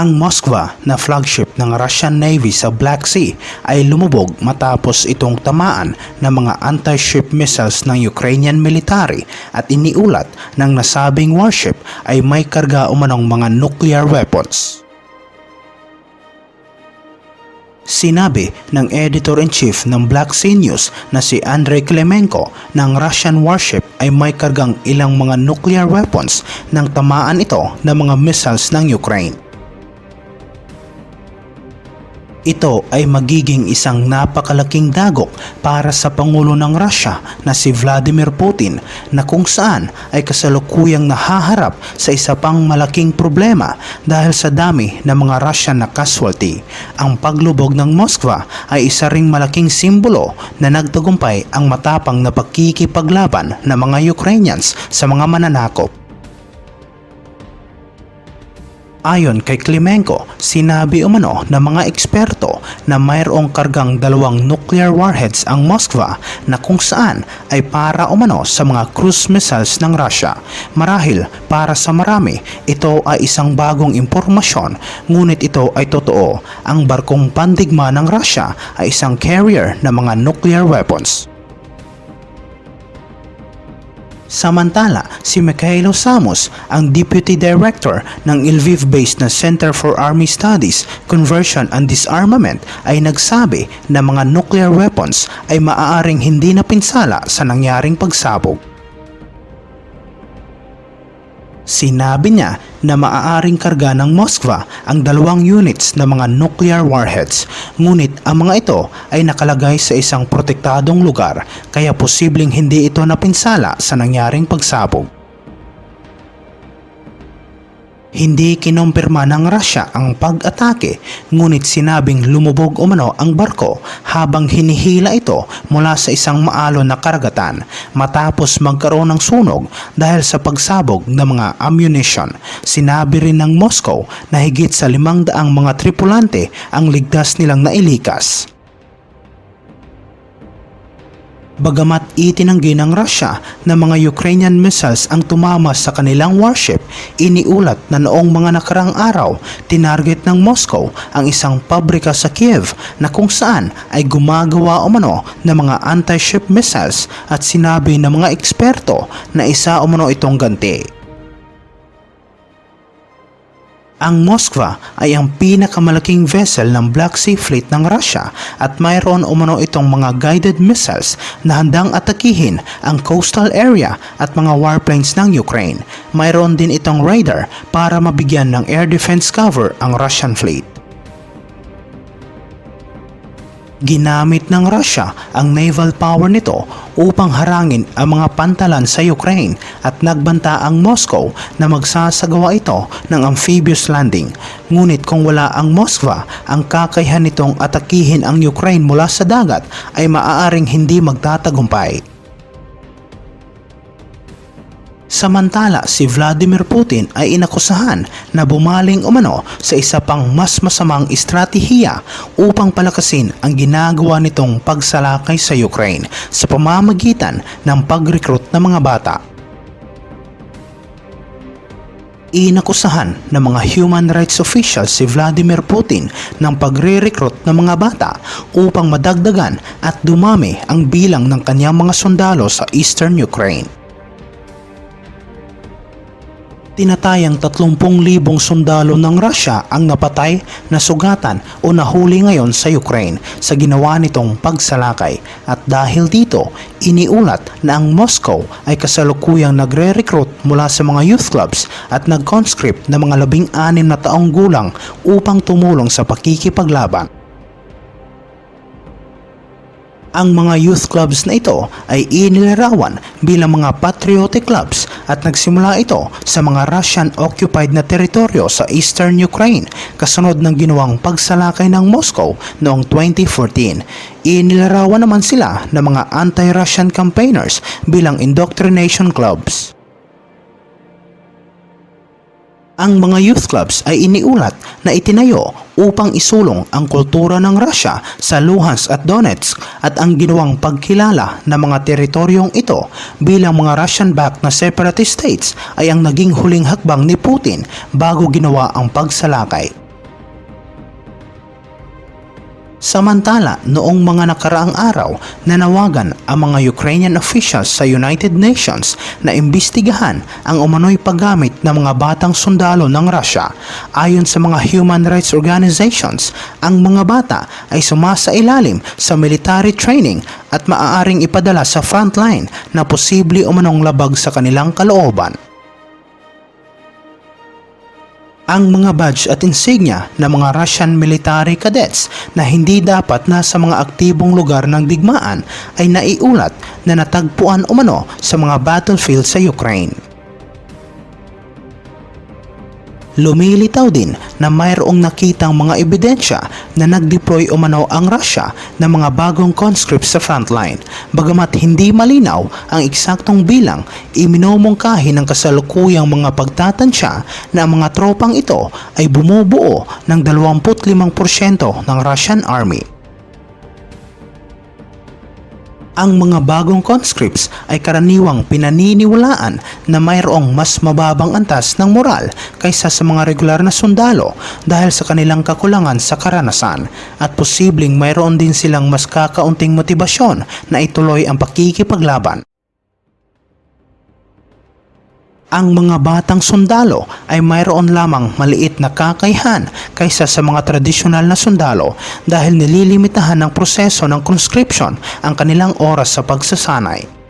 Ang Moskva na flagship ng Russian Navy sa Black Sea ay lumubog matapos itong tamaan ng mga anti-ship missiles ng Ukrainian military at iniulat ng nasabing warship ay may karga umanong mga nuclear weapons. Sinabi ng editor-in-chief ng Black Sea News na si Andrei Klemenko ng Russian warship ay may kargang ilang mga nuclear weapons nang tamaan ito ng mga missiles ng Ukraine. Ito ay magiging isang napakalaking dagok para sa Pangulo ng Russia na si Vladimir Putin na kung saan ay kasalukuyang nahaharap sa isa pang malaking problema dahil sa dami ng mga Russian na casualty. Ang paglubog ng Moskva ay isa ring malaking simbolo na nagtagumpay ang matapang na pagkikipaglaban ng mga Ukrainians sa mga mananakop. Ayon kay Klimenko, sinabi umano ng mga eksperto na mayroong kargang dalawang nuclear warheads ang Moskva na kung saan ay para umano sa mga cruise missiles ng Russia. Marahil para sa marami, ito ay isang bagong impormasyon ngunit ito ay totoo. Ang barkong pandigma ng Russia ay isang carrier ng mga nuclear weapons. Samantala, si Mikhailo Samos, ang Deputy Director ng Lviv-based na Center for Army Studies, Conversion and Disarmament ay nagsabi na mga nuclear weapons ay maaaring hindi napinsala sa nangyaring pagsabog. Sinabi niya na maaaring karga ng Moskva ang dalawang units ng mga nuclear warheads ngunit ang mga ito ay nakalagay sa isang protektadong lugar kaya posibleng hindi ito napinsala sa nangyaring pagsabog. Hindi kinumpirma ng Russia ang pag-atake ngunit sinabing lumubog umano ang barko habang hinihila ito mula sa isang maalon na karagatan matapos magkaroon ng sunog dahil sa pagsabog ng mga ammunition. Sinabi rin ng Moscow na higit sa limang daang mga tripulante ang ligtas nilang nailikas. Bagamat itinanggi ng Russia na mga Ukrainian missiles ang tumama sa kanilang warship, iniulat na noong mga nakarang araw, tinarget ng Moscow ang isang pabrika sa Kiev na kung saan ay gumagawa umano ng mga anti-ship missiles at sinabi ng mga eksperto na isa umano itong ganti. Ang Moskva ay ang pinakamalaking vessel ng Black Sea Fleet ng Russia at mayroon umano itong mga guided missiles na handang atakihin ang coastal area at mga warplanes ng Ukraine. Mayroon din itong radar para mabigyan ng air defense cover ang Russian fleet. Ginamit ng Russia ang naval power nito upang harangin ang mga pantalan sa Ukraine at nagbanta ang Moscow na magsasagawa ito ng amphibious landing. Ngunit kung wala ang Moskva, ang kakayahan nitong atakihin ang Ukraine mula sa dagat ay maaaring hindi magtatagumpay. Samantala si Vladimir Putin ay inakusahan na bumaling umano sa isa pang mas masamang estratehiya upang palakasin ang ginagawa nitong pagsalakay sa Ukraine sa pamamagitan ng pag-recruit ng mga bata. Inakusahan ng mga human rights officials si Vladimir Putin ng pagre-recruit ng mga bata upang madagdagan at dumami ang bilang ng kanyang mga sundalo sa eastern Ukraine. Tinatayang 30,000 sundalo ng Russia ang napatay, nasugatan o nahuli ngayon sa Ukraine sa ginawa nitong pagsalakay at dahil dito iniulat na ang Moscow ay kasalukuyang nagre-recruit mula sa mga youth clubs at nag-conscript ng mga labing-anim na taong gulang upang tumulong sa pakikipaglaban. Ang mga youth clubs na ito ay inilarawan bilang mga patriotic clubs at nagsimula ito sa mga Russian-occupied na teritoryo sa eastern Ukraine kasunod ng ginawang pagsalakay ng Moscow noong 2014. Inilarawan naman sila ng mga anti-Russian campaigners bilang indoctrination clubs. Ang mga youth clubs ay iniulat na itinayo upang isulong ang kultura ng Russia sa Luhansk at Donetsk at ang ginawang pagkilala ng mga teritoryong ito bilang mga Russian-backed na separatist states ay ang naging huling hakbang ni Putin bago ginawa ang pagsalakay. Samantala, noong mga nakaraang araw, nanawagan ang mga Ukrainian officials sa United Nations na imbestigahan ang umano'y paggamit ng mga batang sundalo ng Russia. Ayon sa mga human rights organizations, ang mga bata ay sumasailalim sa military training at maaaring ipadala sa frontline na posible umanong labag sa kanilang kalooban. Ang mga badge at insignia ng mga Russian military cadets na hindi dapat nasa mga aktibong lugar ng digmaan ay naiulat na natagpuan umano sa mga battlefield sa Ukraine. Lumilitaw din na mayroong nakitang mga ebidensya na nag-deploy umano ang Russia ng mga bagong conscripts sa frontline. Bagamat hindi malinaw ang eksaktong bilang, iminumungkahi ng kasalukuyang mga pagtatansya na ang mga tropang ito ay bumubuo ng 25% ng Russian Army. Ang mga bagong conscripts ay karaniwang pinaniniwalaan na mayroong mas mababang antas ng moral kaysa sa mga regular na sundalo dahil sa kanilang kakulangan sa karanasan at posibleng mayroon din silang mas kakaunting motibasyon na ituloy ang pakikipaglaban ang mga batang sundalo ay mayroon lamang maliit na kakayhan kaysa sa mga tradisyonal na sundalo dahil nililimitahan ng proseso ng conscription ang kanilang oras sa pagsasanay.